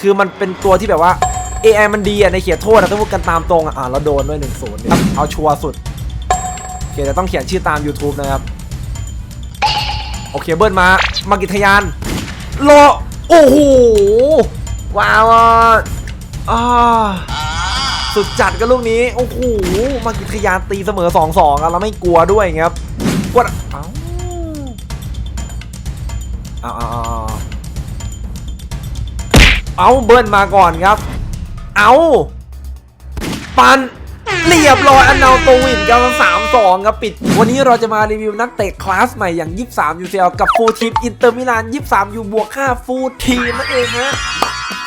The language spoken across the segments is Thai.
คือมันเป็นตัวที่แบบว่า AI มันดีอะในเขียนโทษอะถ้าพูดกันตามตรงอะอ่าเราโดนด้วยหนึ่งศูนย์ครับเอาชัวร์สุดโอเคแต่ต้องเขียนชื่อตาม YouTube นะครับ โอเคเบิร์นมามากิทยานโลโอ้โหว้าวอ่าสุดจัดกันลูกนี้ โอ้โหมากิทยานตีเสมอ2อสองอะเราไม่กลัวด้วยครับกดเอ้าเอาเอา เอาเบิร์นมาก่อนครับ เอาปันเรียบร้อยอันนาโตวินกับสามสองครับปิด วันนี้เราจะมารีวิวนักเตะคลาสใหม่อย่าง 23 UCL กับฟูลทีมอินเตอร์มิลาน 23อยู่บวก5ฟูลทีมนั่นเองฮะ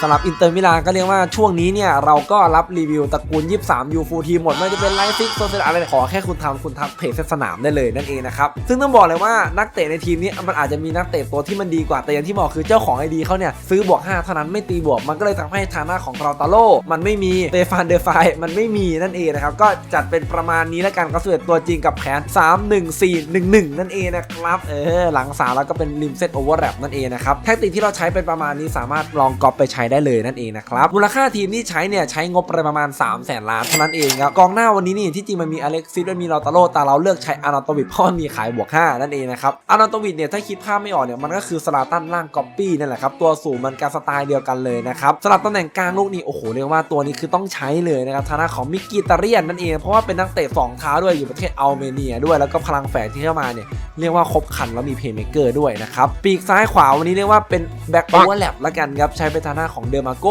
สำหรับอินเตอร์มิลานก็เรียกว่าช่วงนี้เนี่ยเราก็รับรีวิวตระกูล 23 ยูฟูทีมหมดไม่ว่าจะเป็นไลฟ์ฟิกโซเชียลอะไรขอแค่คุณทำคุณทักเพจเซตสนามได้เลยนั่นเองนะครับ ซึ่งต้องบอกเลยว่านักเตะในทีมนี้มันอาจจะมีนักเตะตัวที่มันดีกว่าแต่อย่างที่บอกคือเจ้าของไอดีเขาเนี่ยซื้อบวก 5 เท่านั้นไม่ตีบวก มันก็เลยทำให้ฐานะของเราตาโลมันไม่มีเตฟานเดฟายมันไม่มีนั่นเองนะครับก็จัดเป็นประมาณนี้แล้วกันก็ส่วนตัวจริงกับแผน 3 1 4 1 1 นั่นเองนะครับเออหลังสาแล้วก็เป็นริมเซตโอเวอร์แรปนั่นเองนะครับแท็กติกที่เราใช้เป็นประมาณนี้สามารถลองก๊อปไปใช้ได้เลยนั่นเองนะครับมูลค่าทีมที่ใช้เนี่ยใช้งบไปประมาณ3 0 0แสนล้านเท่านั้นเองครับกองหน้าวันนี้นี่ที่จริงมันมีอเล็กซิสและมีลอตาโลแต่เราเลือกใช้อานาโตวิดเพราะมันมีขายบวก5นั่นเองนะครับอานาโตวิดเนี่ยถ้าคิดภาพไม่ออกเนี่ยมันก็คือสลาตันล่างก๊อปปี้นั่นแหละครับตัวสูงมันการสไตล์เดียวกันเลยนะครับสำหรับตำแหน่งกลางลูกนี้โอ้โหเรียกว่าตัวนี้คือต้องใช้เลยนะครับทางด้าของมิกกิตาเรียนนั่นเองเพราะว่าเป็นนักเตะสองเท้าด้วยอยู่ประเทศอัลเมเนียด้วยแล้วก็พลังแฝงที่เข้ามาเนี่ยเรียกว่าครบคันแล้วมีเพย์เมเกอร์ด้วยนะครับปีกซ้ายขวาวันนี้เรียกว่าเป็นแบ็กโอเวอร์แลปละกันครับใช้เป็นทาน้าของเดอร์มาโก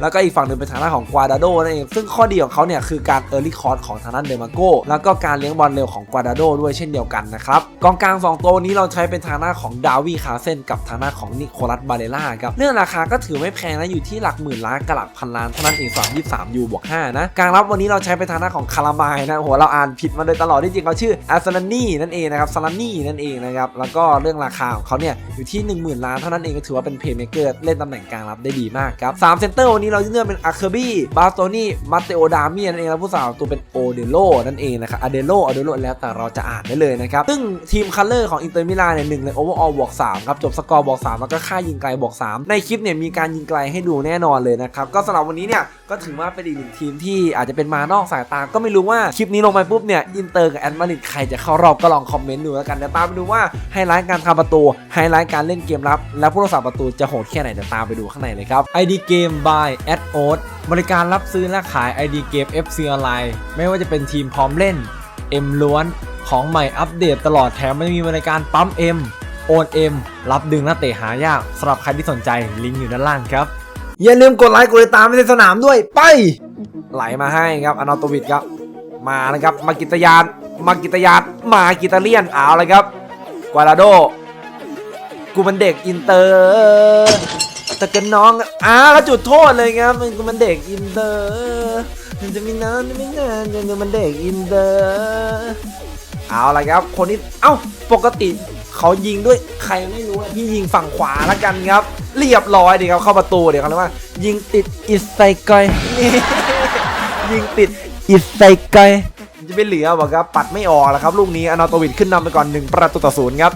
แล้วก็อีกฝั่งหนึ่งเป็นทางหน้าของกวาดาโดนั่นเองซึ่งข้อดีของเขาเนี่ยคือการเออร์ลี่คอร์สของทางด้านเดอร์มาโกแล้วก็การเลี้ยงบอลเร็วของกวาดาโดด้วยเช่นเดียวกันนะครับกองกลาง 2 ตัวนี้เราใช้เป็นทางหน้าของดาวีคาเซนกับทางหน้าของนิโคลัสบาเลล่าครับเรื่องราคาก็ถือไม่แพงนะอยู่ที่หลักหมื่นล้านกับหลักพันล้านเท่านั้นเองสำหรับ23ยูบวก5นะกลางรับวันนี้เราใช้เป็นทางหน้าของคาราบายนะโหเราอ่านผิดมาโดยตลอดที่จริงเขาชื่ออาซานานี่นั่นเองนะครับซานานี่นั่นเองนะครับแล้วก็เรื่องราคาของเขาเนี่ยอยู่ที่ 10,000 ล้านเท่านั้นเองก็ถือว่าเป็นเพย์เมเกอร์เล่นตำแหน่งกลางรับได้ดีมากครับ3เซนเตอร์วันนี้เราเลือกเป็นอาร์เคอร์บี้บาสโตนี่มาเตโอดามีนั่นเองแล้วผู้สาวตัวเป็นโอเดโลนั่นเองนะครับอเดโลอเดโลแล้วแต่เราจะอ่านได้เลยนะครับซึ่งทีมคัลเลอร์ของอินเตอร์มิลานเนี่ยหนึ่งเลยโอเวอร์ออลบวก3ครับจบสกอร์บวก3แล้วก็ค่ายิงไกลบวก3ในคลิปเนี่ยมีการยิงไกลให้ดูแน่นอนเลยนะครับก็สำหรับวันนี้เนี่ยก็ถือว่าเป็นอีกหนึ่งทีมที่อาจจะเป็นมานอกสายตาก็ไม่รู้ว่าคลิปนี้ลงไปปุ๊บเนี่ยอินเตอร์กับแอดมาริดใครจะเข้ารอบก็ลองคอมเมนต์ดูแล้วกันเดี๋ยวตามไปดูว่าไฮไลท์การทำประตูไฮไลท์การเล่นเกมรับ และผู้รักษาประตูจะโหดแค่ไหนเดี๋ยวตามไปดูข้างในเลยครับ ID Game by a d o d บริการรับซื้อและขาย ID Game FC ออนไลน์ไม่ว่าจะเป็นทีมพร้อมเล่น M ล้วนของใหม่อัปเดตตลอดแถมไม่มีบริการปั๊ม M โอน M รับดึงนักเตะหายากสำหรับใครที่สนใจลิงก์อยู่ด้านล่างครับ อย่าลืมกดไลค์กดติดตามในสนามด้วยไป ไหลมาให้ครับอนาโตวิดครับ มานะครับมากิตยานมากิตยานมากิตาเลียนเอาเลยครับกวาลาโดกูมันเด็กอินเตอร์ แต่กันน้องอ้าแล้วจุดโทษเลยครับมันมันเด็กอินเตอร์มันจะมีนานไม่นานจะมันเด็กอินเตอร์เอาละครับ คนนี้เอ้าปกติเขายิงด้วยใครไม่รู้พี่ยิงฝั่งขวาแล้วกันครับ เรียบร้อยดีครับเข้าประตูเดี๋ยวเขาเรียกว่า ยิงติดอิสไซกอยนี่ยิงติดอิสไซกอยจะไม่เหลือบอกครับปัดไม่ออกแล้วครับลูกนี้อนาโตวิดขึ้นนำไปก่อนหนึ่งประตูต่อศูนย์ครับ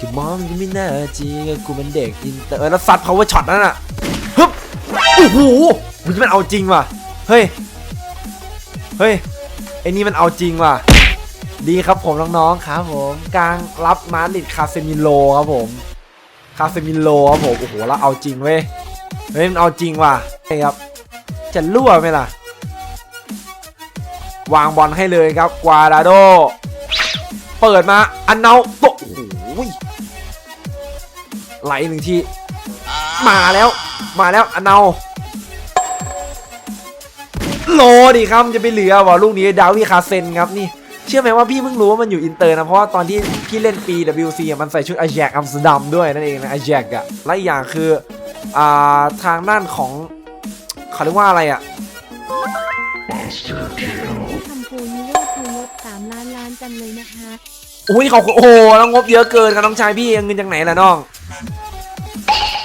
จะมองยังไม่น่าจริงกูเป็นเด็กอินเตอร์เออแล้วซัด power shot นั่นน่ะฮึบโอ้โหมันจะมันเอาจริงว่ะเฮ้ยเฮ้ยไอ้นี่มันเอาจริงว่ะดีครับผมน้องๆครับผมกลางรับมาริดคาเซมิโลครับผมคาเซมิโลครับผมโอ้โหแล้วเอาจริงเว้ยเฮ้ยมันเอาจริงว่ะใช่ครับจะรั่วไหมล่ะ วางบอลให้เลยครับกวาดาโด เปิดมาอันเนาตะโอ้โห ไหลหนึ่งทีมาแล้ว มาแล้วอันเนาโลดิครับจะไปเหลือวะลูกนี้ดาวิคาเซนครับนี่ เชื่อไหมว่าพี่เพิ่งรู้ว่ามันอยู่อินเตอร์นะ เพราะว่าตอนที่พี่เล่นปี WC อะมันใส่ชุดอาแจกอัมสเตอร์ดัมด้วยนั่นเองนะอาแจกอะและอีกอย่างคืออ่าทางด้านของเขาเรียกว่าอะไรอะทำโพลนี้เลขคืองบ3ล้านล้านจังเลยนะคะ อุ้ยขอบคุณโอ้โหแล้วงบเยอะเกินครับน้องชายพี่เงินจากไหนล่ะน้อง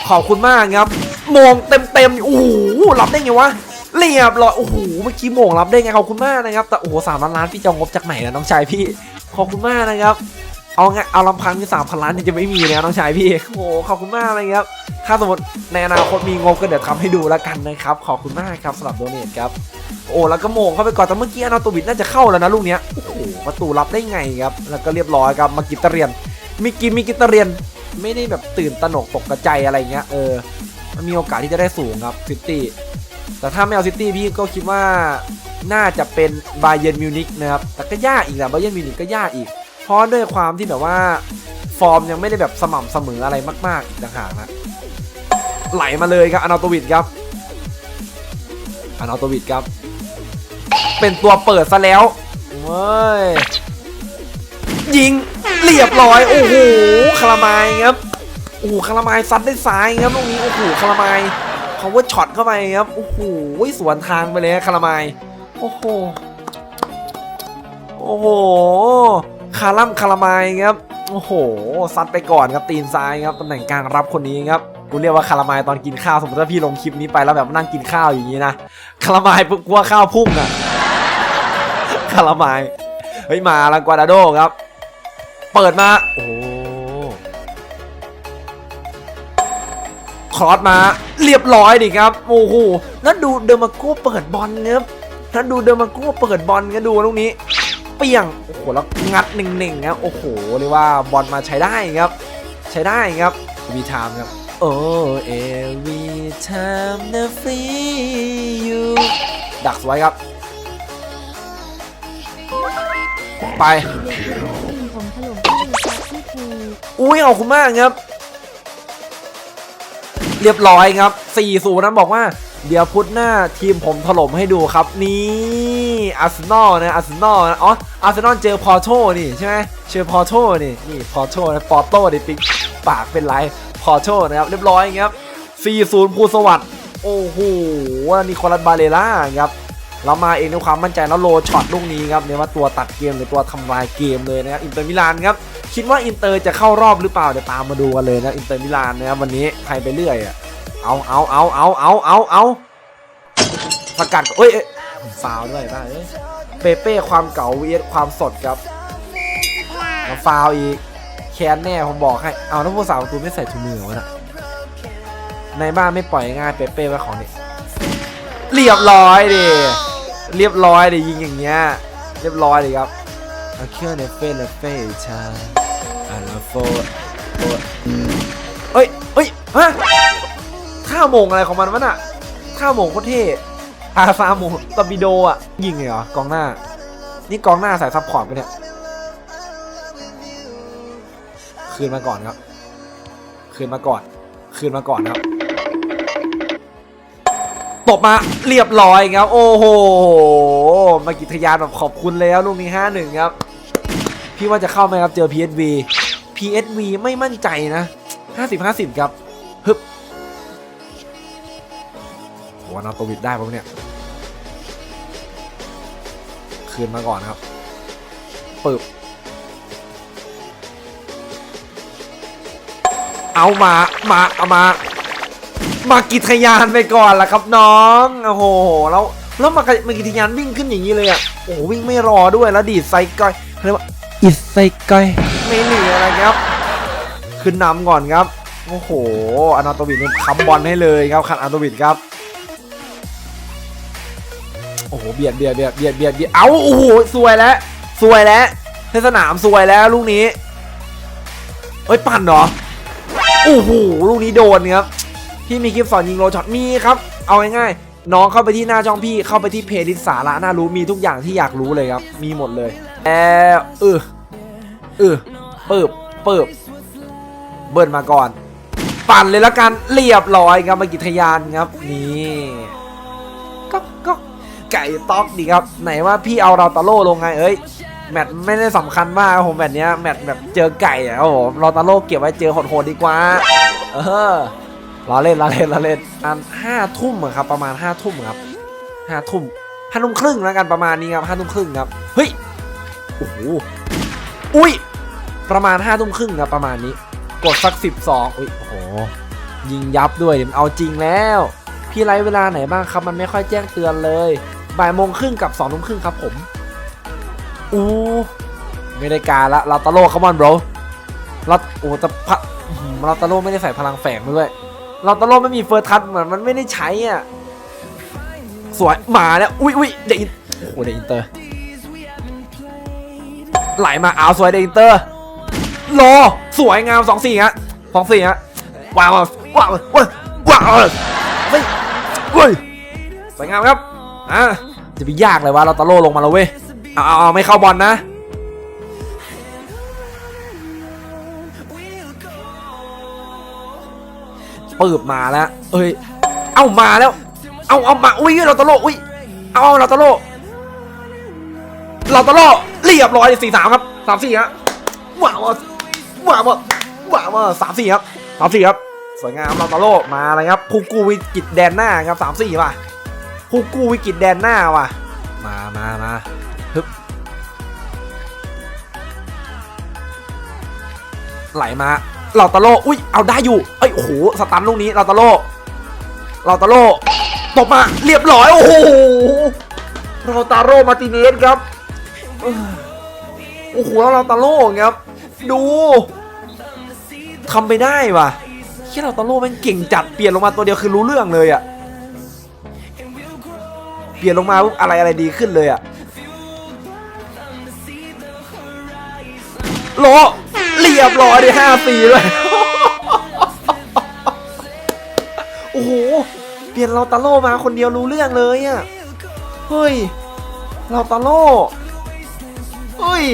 ขอบคุณมากครับโมงเต็มเต็มๆโอ้โหรับได้ไงวะเรียบร้อยโอ้โหเมื่อกี้โมงรับได้ไงขอบคุณมากนะครับแต่โอ้โหสามล้านล้านพี่จะเอางบจากไหนล่ะน้องชายพี่ขอบคุณมากนะครับเอาไงเอาลำพังที่สามพันล้านนี่จะไม่มีแล้วน้องชายพี่โอ้โหขอบคุณมากเลยครับถ้าสมมติในอนาคตมีงบก็เดี๋ยวทำให้ดูแล้วกันนะครับขอบคุณมากครับสำหรับโดเนทครับโอ้แล้วก็โมงเข้าไปก่อนแต่เมื่อกี้อนาโตวิดน่าจะเข้าแล้วนะลูกเนี้ยโอ้โหประตูรับได้ไงครับแล้วก็เรียบร้อยครับมากิตาเรียนมิกิมิกิตาเรียน ไม่ได้แบบตื่นตระหนกตกกระใจอะไรเงี้ยเออมันมีโอกาสที่จะได้สูงครับซิตี้แต่ถ้าไม่เอาซิตี้พี่ก็คิดว่าน่าจะเป็นบาเย r n m มิวนิกนะครับแต่ก็ยากอีกนะบาเย r n m มิวนิกก็ยากอีก เพราะด้วยความที่แบบว่าฟอร์มยังไม่ได้แบบสม่ำเสมออะไรมากๆอีกต่างหากนะไหลมาเลยครับอนาโตวิดครับอนาโตวิดครับ เป็นตัวเปิดซะแล้วเว้ย ยิงเรียบร้อยโอ้โหคารามายครับโอ้โหคารามายซัดได้ซ้ายครับตรงนี้โอ้โหคารามายเขาว่าช็อตเข้าไปครับโอ้โหสวนทางไปเลยคารามายโอ้โหโอ้โหคาร่ำคารามายครับโอ้โหซัดไปก่อนครับตีนซ้ายครับตำแหน่งกลางรับคนนี้ครับกูเรียกว่าคารามายตอนกินข้าวสมมติถ้าพี่ลงคลิปนี้ไปแล้วแบบนั่งกินข้าวอย่างนี้นะคารามายปุ๊บกลัวข้าวพุ่งอะคารามายเฮ้ยมาแล้วกวาดาโดครับ เปิดมา โอ้ครอสมาเรียบร้อยดิครับ โอ้โหแล้วดูเดอร์มาโก้เปิดบอลครับแล้วดูเดอร์มาโก้เปิดบอลกันดูลูกนี้ เปียง โอ้โห แล้วงัดหนึ่งๆครับ โอ้โห เรียกว่าบอลมาใช้ได้ครับ ใช้ได้ครับวีทามครับ โอ้ every time the feel you ดักสวยครับ ไป อุ้ยขอบคุณมากครับ เรียบร้อยครับ4 0นั้นบอกว่า เดี๋ยวพุทธหน้าทีมผมถล่มให้ดูครับ นี่อาร์เซนอลนะอาร์เซนอลนะอ๋ออาร์เซนอลเจอพอโตนี่ใช่ไหมเจอพอโตนี่นี่พอโตนะปอโตดิปิกปากเป็นไรพอโตนะครับเรียบร้อยครับ4-0ภูสวัสด์โอ้โหนี่คอรัสบาเลล่าครับเรามาเองด้วยความมั่นใจแล้วโลช็อตลูกนี้ครับเนี่ยว่าตัวตัดเกมหรือตัวทำลายเกมเลยนะครับอินเตอร์มิลานครับ คิดว่าอินเตอร์จะเข้ารอบหรือเปล่าเดี๋ยวตามมาดูกันเลยนะอินเตอร์มิลานนะครับวันนี้ใครไปเรื่อยอะเอาเอาเอาเอาเอาเอาเอาสกัดเอ้ยเอ้ยฟาวด้วยบ้าเอ้เปเป้ความเก่าเวียดความสดครับมาฟาวอีกแค้นแน่ผมบอกให้เอาแล้วผู้สาวประตูไม่ใส่ถุงมือวะนะในบ้านไม่ปล่อยง่ายเปเป้ไว้ของนี่ยเรียบร้อยดิเรียบร้อยดิยิงอย่างเงี้ยเรียบร้อยดิครับ I can't feel the face I love for เอ้ยเอ้ยฮะข้าโมงอะไรของมันวะน่ะข้าโมงโคตรเท่อาซาโมงตอร์ปิโดอะ ยิงเลยเหรอกองหน้า นี่กองหน้าสายซัพพอร์ตไปะเนี่ย คืนมาก่อนครับ คืนมาก่อน คืนมาก่อนครับตบมาเรียบร้อยครับ โอ้โหมากิทยานแบบขอบคุณแล้วลูกนี้ห้าหนึ่งครับ พี่ว่าจะเข้าไหมครับเจอ PSV PSV ไม่มั่นใจนะ 50 50 ครับฮึบโหนาโตวิดได้ปะเนี่ยคืนมาก่อนครับปึบเอามา มา เอามา มากิทยานไปก่อนละครับน้อง โอ้โห แล้ว แล้วมามากิทยานวิ่งขึ้นอย่างนี้เลยอะ โอ้วิ่งไม่รอด้วย แล้วดีดไซก้อยเรียกว่าอิดไซก้อย ไม่เหลืออะไรครับ ขึ้นนำก่อนครับ โอ้โหอนาโตวิดเนี่ยค้ำบอลให้เลยครับขัดอนาโตวิดครับ โอ้โหเบียดเบียดเบียดเบียดเบียดเบียดเอาโอ้โหสวยแล้วสวยแล้วในสนามสวยแล้วลูกนี้เอ้ยปั่นเหรอโอ้โหลูกนี้โดนครับพี่มีคลิปสอนยิงโลช็อตมีครับ เอาง่ายๆน้องเข้าไปที่หน้าช่องพี่เข้าไปที่เพจดิสสาระน่ารู้มีทุกอย่างที่อยากรู้เลยครับ มีหมดเลยแล้วเออ เออเปิบเปิบเบิร์นมาก่อน ปั่นเลยละกันเรียบร้อยครับมากิทยานครับนี่ก็ก็ไก่ต๊อกดีครับ ไหนว่าพี่เอาเราตาโล่ลงไงเอ้ยแมตช์ไม่ได้สำคัญมากผมแมตช์เนี้ยแมตช์แบบเจอไก่อะครับผมเราตาโล่เก็บไว้เจอโหดๆดีกว่า เออล้อเล่นล้อเล่นล้อเล่นอันห้าทุ่มครับ ประมาณห้าทุ่มครับห้าทุ่มห้าทุ่มครึ่งแล้วกันประมาณนี้ครับห้าทุ่มครึ่งครับเฮ้ยโอ้โห อุ้ย ประมาณห้าทุ่มครึ่งครับประมาณนี้ กดสักสิบสองอุ้ยโอ้โห ยิงยับด้วยเดี๋ยวเอาจริงแล้ว พี่ไลฟ์เวลาไหนบ้างครับ มันไม่ค่อยแจ้งเตือนเลยบ่ายโมงครึ่งกับสองทุ่มครึ่งครับผม อู้ไม่ได้การละลาตาโลคัมอนบรเราโอ้แต่พะลาตาโลไม่ได้ใส่พลังแฝงด้วยเราตะโลไม่มีเฟิร์สทัชเหมือนมันไม่ได้ใช้อะสวยมาแล้วอุ้ยอุ้ยเดอินโอ้โหเดอินเตอร์ ไหลมาเอาสวยเดอินเตอร์รอสวยงามสองสี่ฮะสองสี่ฮะว้าวว้าวว้าวว้าวเฮ้ยเฮ้ยสวยงามครับอะจะไปยากเลยว่าเราตะโลลงมาแล้วเว้ยเอาเอาเอไม่เข้าบอลนะปืบมาแล้ว เอ้ย เอ้ามาแล้ว เอาเอามา อุ้ยเราตะโล อุ้ย เอาเอาเราตะโล เราตะโล เรียบร้อยสี่สามครับสามสี่ฮะว้าวว้าวว้าวสามสี่ครับสามสี่ครับสวยงามเราตะโลมาเลยครับผู้กู้วิกฤตแดนหน้าครับสามสี่ว่ะผู้กู้วิกฤตแดนหน้าว่ะ มามามาฮึบไหลมาเราตะโลอุ้ยเอาได้อยู่เอ้ยโอ้โหสตันลูกนี้เราตะโลเราตะโลตบมาเรียบร้อยโอ้โหเราตาโรมาติเนสครับ โอ้โหแล้วเราตาโลครับ ดูทำไปได้ว่ะแค่เราตาโลแม่งเก่งจัดเปลี่ยนลงมาตัวเดียวคือรู้เรื่องเลยอะเปลี่ยนลงมาปุ๊บอะไรอะไรดีขึ้นเลยอะโลเรียบร้อยดิห้าสี่เลยโอ้โหเปลี่ยนเราตาโลมาคนเดียวรู้เรื่องเลยอะเฮ้ยเราตาโลเฮ้ย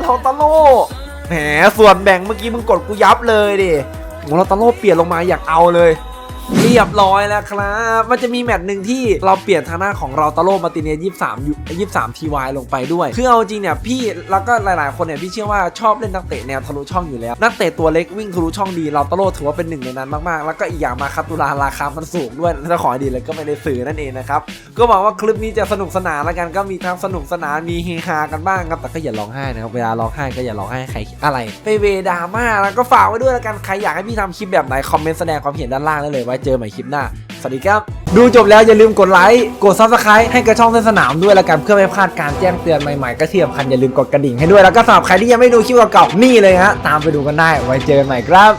เราตะโลแหมส่วนแบ่งเมื่อกี้มึงกดกูยับเลยดิโอ้เราตะโลเปลี่ยนลงมาอยากเอาเลย เรียบร้อยแล้วครับ มันจะมีแมตช์หนึ่งที่เราเปลี่ยนทางหน้าของเราตาโลมาติเนสยี่สามยี่สามทีวายลงไปด้วย คือเอาจริงเนี่ยพี่แล้วก็หลายๆ คนเนี่ยพี่เชื่อว่าชอบเล่นนักเตะแนวทะลุช่องอยู่แล้ว นักเตะตัวเล็กวิ่งทะลุช่องดีเราตาโลถือว่าเป็นหนึ่งในนั้นมากๆ แล้วก็อีกอย่างมาคาตุลาราคามันสูงด้วยถ้าขอดีเลยก็ไม่ได้ซื้อนั่นเองนะครับก็หวังว่าคลิปนี้จะสนุกสนานแล้วกันก็มีทั้งสนุกสนานมีเฮฮากันบ้างครับแต่ก็อย่าร้องไห้นะครับเวลาร้องไห้ก็อย่าร้องไห้ใครอะไรไปเวดาม่าแล้วก็ฝากไว้ด้วยแล้วกันใครอยากให้พี่ทำคลิปแบบไหนคอมเมนต์แสดงความเห็นด้านล่างได้เลยไว้เจอใหม่คลิปหน้า สวัสดีครับ ดูจบแล้วอย่าลืมกดไลค์ กดซับสไครต์ให้กับช่องเส้นสนามด้วยแล้วกันเพื่อไม่พลาดการแจ้งเตือนใหม่ๆก็ที่สำคัญอย่าลืมกดกระดิ่งให้ด้วยแล้วก็สำหรับใครที่ยังไม่ดูคลิปเก่าๆนี่เลยฮะตามไปดูกันได้ไว้เจอกันใหม่ครับ